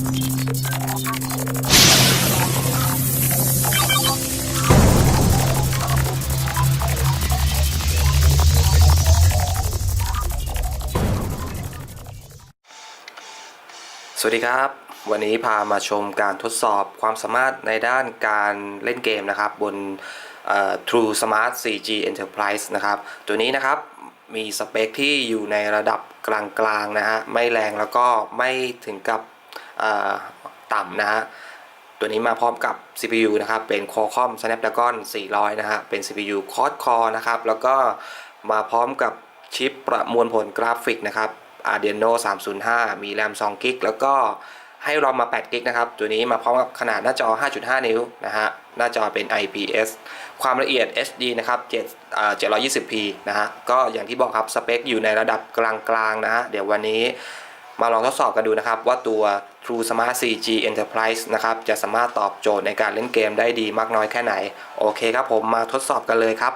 สวัสดีครับ วันนี้พามาชมการทดสอบความสามารถในด้านการเล่นเกมนะครับ บน True Smart 4G Enterprise นะครับ ตัวนี้นะครับมีสเปคที่อยู่ในระดับกลางๆนะฮะไม่แรงแล้วก็ไม่ถึงกับ ต่ำนะฮะตัวนี้มาพร้อมกับ CPU นะครับเป็น Qualcomm Snapdragon 400 นะฮะเป็น CPU Quad Core นะครับแล้วก็มาพร้อมกับชิปประมวลผลกราฟิกนะครับ Adreno 305 มี RAM 2 g b แล้วก็ให้รอมมา8 g b นะครับ ตัวนี้มาพร้อมกับขนาดหน้าจอ 5.5 นิ้วนะฮะ หน้าจอเป็น IPS ความละเอียด HD นะครับ7 720p นะฮะ ก็อย่างที่บอกครับ สเปคอยู่ในระดับกลางๆนะฮะ เดี๋ยววันนี้ มาลองทดสอบกันดูนะครับ ว่าตัว True Smart 4G Enterprise นะครับจะสามารถตอบโจทย์ในการเล่นเกมได้ดีมากน้อยแค่ไหน โอเคครับผมมาทดสอบกันเลยครับ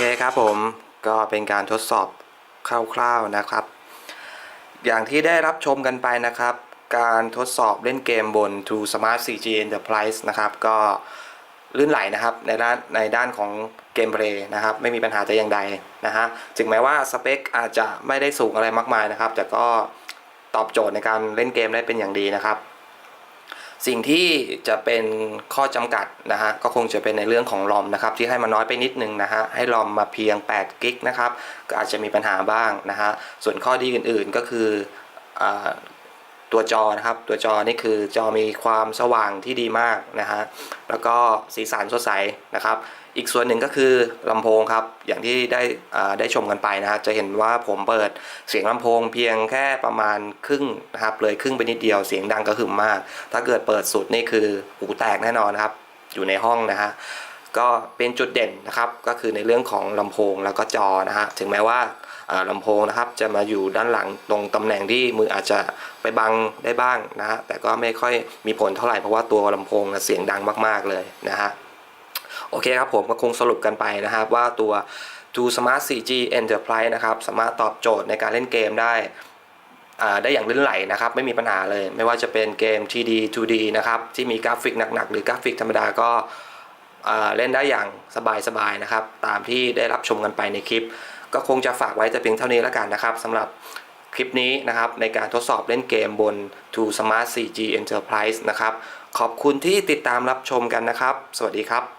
เคครับผมก็เป็นการทดสอบคร่าวๆนะครับ อย่างที่ได้รับชมกันไปนะครับ การทดสอบเล่นเกมบน True Smart 4G Enterprise นะครับ ก็ลื่นไหลนะครับในด้านในด้านของเกมเพลย์นะครับ ไม่มีปัญหาแต่อย่างใดนะฮะถึงแม้ว่าสเปคอาจจะไม่ได้สูงอะไรมากมายนะครับ แต่ก็ตอบโจทย์ในการเล่นเกมได้เป็นอย่างดีนะครับ สิ่งที่จะเป็นข้อจำกัดนะฮะก็คงจะเป็นในเรื่องของลอมนะครับที่ให้มาน้อยไปนิดนึงนะฮะให้ลอมมาเพียง8กิกนะครับก็อาจจะมีปัญหาบ้างนะฮะส่วนข้อดีอื่นๆก็คืออ ตัวจอนะครับ ตัวจอนี่คือจอมีความสว่างที่ดีมากนะฮะแล้วก็สีสันสดใสนะครับ อีกส่วนหนึ่งก็คือลำโพงครับ อย่างที่ได้อ่าได้ชมกันไปนะฮะจะเห็นว่าผมเปิดเสียงลำโพงเพียงแค่ประมาณครึ่งนะครับเลยครึ่งไปนิดเดียวเสียงดังกระหึ่มมาก ถ้าเกิดเปิดสุดนี่คือหูแตกแน่นอนครับ อยู่ในห้องนะฮะ ก็เป็นจุดเด่นนะครับก็คือในเรื่องของลำโพงแล้วก็จอนะฮะถึงแม้ว่าอ่าลำโพงนะครับจะมาอยู่ด้านหลังตรงตำแหน่งที่มืออาจจะไปบังได้บ้างนะฮะแต่ก็ไม่ค่อยมีผลเท่าไหร่เพราะว่าตัวลำโพงเสียงดังมากๆเลยนะฮะโอเคครับผมก็คงสรุปกันไปนะครับว่าตัว True Smart 4G Enterprise นะครับสามารถตอบโจทย์ในการเล่นเกมได้ได้อย่างลื่นไหลนะครับไม่มีปัญหาเลย ไม่ว่าจะเป็นเกม 3D 2D นะครับที่มีกราฟิกหนักๆ หรือกราฟิกธรรมดาก็ เล่นได้อย่างสบายๆนะครับ ตามที่ได้รับชมกันไปในคลิป ก็คงจะฝากไว้แต่เพียงเท่านี้แล้วกันนะครับสำหรับคลิปนี้นะครับในการทดสอบเล่นเกมบน To Smart 4G Enterprise นะครับ ขอบคุณที่ติดตามรับชมกันนะครับ สวัสดีครับ